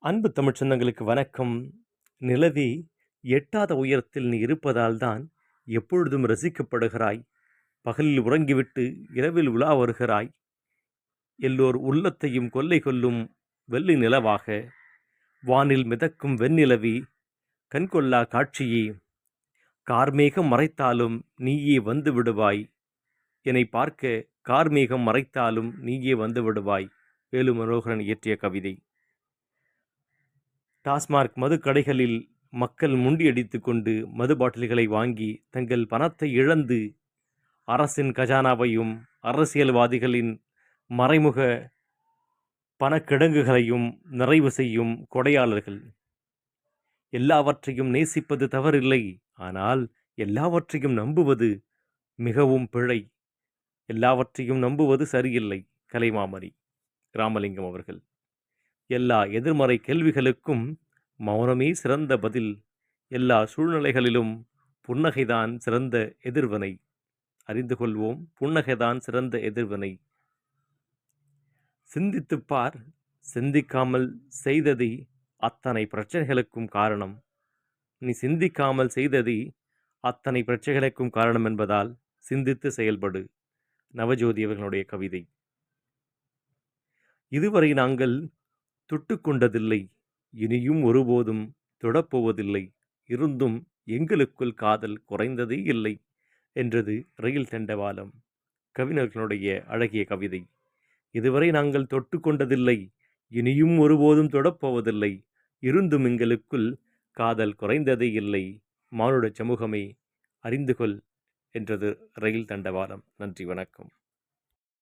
அன்பு தமிழ்ச்சந்தங்களுக்கு வணக்கம். நிலவே எட்டாத உயரத்தில் நீ இருப்பதால் தான் எப்பொழுதும் ரசிக்கப்படுகிறாய். பகலில் உறங்கிவிட்டு இரவில் உலா வருகிறாய். எல்லோர் உள்ளத்தையும் கொல்லை கொல்லும் வெள்ளி நிலவாக. வானில் மிதக்கும் வெண்ணிலவி கண்கொள்ளா காட்சியே. கார்மேகம் மறைத்தாலும் நீயே வந்து விடுவாய். என்னை பார்க்க கார்மேகம் மறைத்தாலும் நீயே வந்து விடுவாய். வேலு மனோகரன் இயற்றிய கவிதை. டாஸ்மார்க் மது கடைகளில் மக்கள் முண்டியடித்து கொண்டு மது பாட்டில்களை வாங்கி தங்கள் பணத்தை இழந்து அரசின் கஜானாவையும் அரசியல்வாதிகளின் மறைமுக பணக்கிடங்குகளையும் நிறைவு செய்யும் கொடையாளர்கள். எல்லாவற்றையும் நேசிப்பது தவறில்லை. ஆனால் எல்லாவற்றையும் நம்புவது மிகவும் பிழை. எல்லாவற்றையும் நம்புவது சரியில்லை. கலைமாமணி ராமலிங்கம் அவர்கள். எல்லா எதிர்மறை கேள்விகளுக்கும் மௌனமே சிறந்த பதில். எல்லா சூழ்நிலைகளிலும் புன்னகைதான் சிறந்த எதிர்வினை. அறிந்து கொள்வோம் புன்னகைதான் சிறந்த எதிர்வினை. சிந்தித்துப் பார் சிந்திக்காமல் செய்ததை அத்தனை பிரச்சனைகளுக்கும் காரணம். நீ சிந்திக்காமல் செய்ததை அத்தனை பிரச்சனைகளுக்கும் காரணம் என்பதால் சிந்தித்து செயல்படு. நவஜோதி அவர்களுடைய கவிதை. இதுவரை நாங்கள் தொட்டுக்கொண்டதில்லை இனியும் ஒருபோதும் தொடப்போவதில்லை. இருந்தும் எங்களுக்குள் காதல் குறைந்ததே இல்லை என்றது ரயில் தண்டவாளம். கவிஞர்களுடைய அழகிய கவிதை. இதுவரை நாங்கள் தொட்டுக்கொண்டதில்லை இனியும் ஒருபோதும் தொடப்போவதில்லை. இருந்தும் எங்களுக்குள் காதல் குறைந்ததே இல்லை. மானுட சமூகமே அறிந்து கொள் என்றது ரயில் தண்டவாளம். நன்றி வணக்கம்.